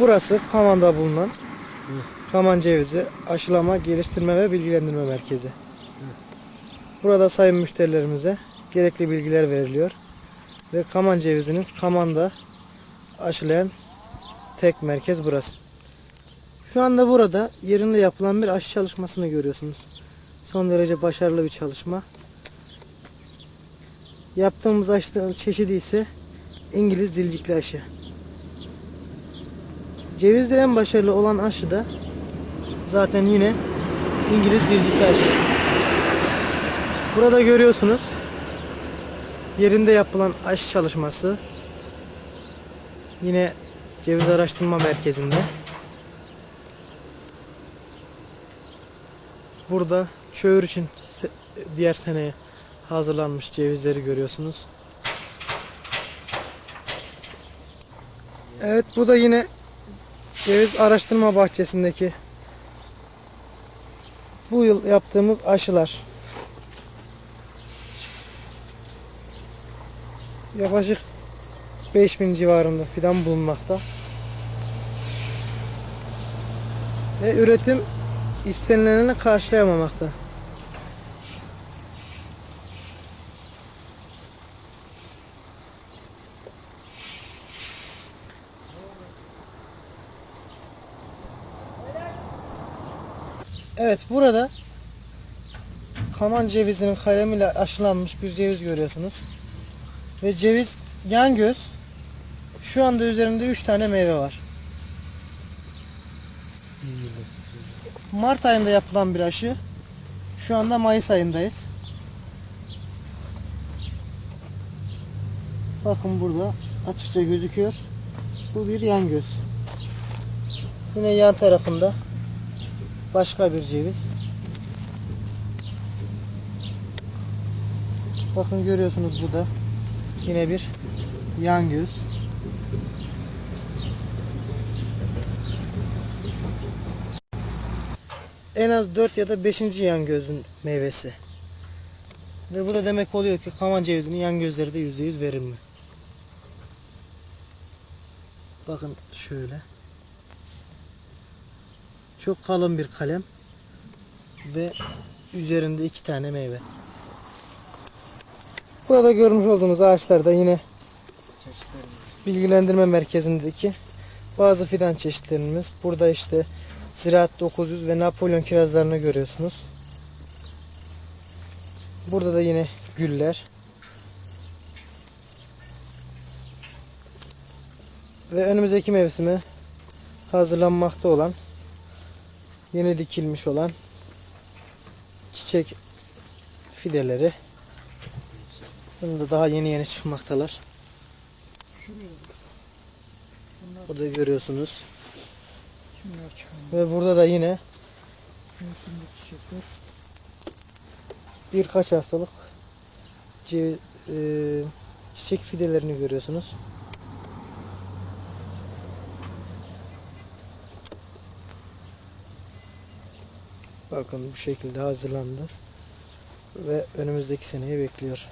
Burası Kaman'da bulunan Kaman Cevizi Aşılama, Geliştirme ve Bilgilendirme Merkezi. Burada sayın müşterilerimize gerekli bilgiler veriliyor. Ve Kaman Cevizi'nin Kaman'da aşılayan tek merkez burası. Şu anda burada yerinde yapılan bir aşı çalışmasını görüyorsunuz. Son derece başarılı bir çalışma. Yaptığımız aşının çeşidi ise İngiliz dilcikli aşı. Cevizde en başarılı olan aşı da zaten yine İngiliz dilcikli aşı. Burada görüyorsunuz yerinde yapılan aşı çalışması yine ceviz araştırma merkezinde. Burada çöğür için diğer seneye hazırlanmış cevizleri görüyorsunuz. Evet bu da yine ceviz araştırma bahçesindeki bu yıl yaptığımız aşılar. Yaklaşık 5000 civarında fidan bulunmakta. Ve üretim istenilenini karşılayamamakta. Evet burada kaman cevizinin kalemiyle aşılanmış bir ceviz görüyorsunuz. Ve ceviz yan göz. Şu anda üzerinde 3 tane meyve var. Mart ayında yapılan bir aşı. Şu anda Mayıs ayındayız. Bakın burada açıkça gözüküyor. Bu bir yan göz. Yine yan tarafında başka bir ceviz. Bakın görüyorsunuz bu da yine bir yan göz. En az 4 ya da 5. yan gözün meyvesi. Ve bu da demek oluyor ki kaman cevizinin yan gözleri de %100 verimli. Bakın şöyle. Çok kalın bir kalem ve üzerinde iki tane meyve. Burada görmüş olduğunuz ağaçlar da yine bilgilendirme merkezindeki bazı fidan çeşitlerimiz. Burada işte Ziraat 900 ve Napolyon kirazlarını görüyorsunuz. Burada da yine güller. Ve önümüzdeki mevsime hazırlanmakta olan yeni dikilmiş olan çiçek fideleri. Bunu da daha yeni yeni çıkmaktalar. Burada görüyorsunuz. Ve burada da yine birkaç haftalık e, çiçek fidelerini görüyorsunuz. Bakın bu şekilde hazırlandı ve önümüzdeki seneyi bekliyor.